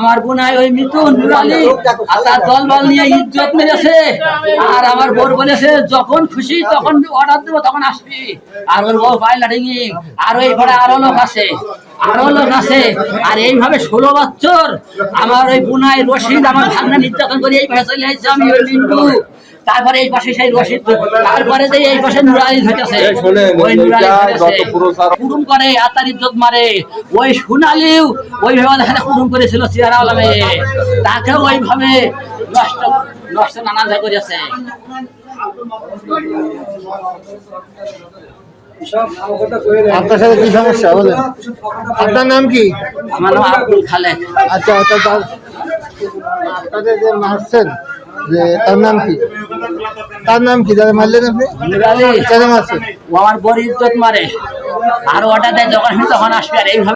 আমার বোনাই ওই মিথুন নুরালি তার দল বল নিয়ে ইজ্জত মেরেছে। আর আমার বোর বলেছে, যখন খুশি তখন অর্ডার দেবো, তখন আসবি। আর ওর বউ পায় লাটিং আর ওই ঘরে আরও লোক আছে, আরও লোক আছে। আর এইভাবে ষোলো বছর আমার ওই বুনাই রশিদ আমার ভাগনা নির্যাতন করে এই পাশে চলে আসছে আমি, ওই মিন্টু। তারপরে এই পাশে সেই রশিদ তারপরে যে এই পাশে নুরালি ধরেছে ওই নুরালি ধরেছে কুটুম করে আতার ইজ্জত মারে। ওই সোনালিও ওইভাবে দেখা কুটুম করেছিল সিয়ারা আলমে। তাকেও ওইভাবে নষ্ট নষ্ট নানান যা করেছে আপনার সাথে কি সমস্যা বলেন। আপনার নাম কি? আমার নাম আব্দুল খালেক। আচ্ছা আচ্ছা আপনাদের যে মারছেন যে তার নাম কি? তার নাম কি? যারা মারলেন আপনি? কেন মারছেন? ও আমার বড় ইজ্জত মারে। আর ওটাতে যখন তখন আসবে আর এইভাবে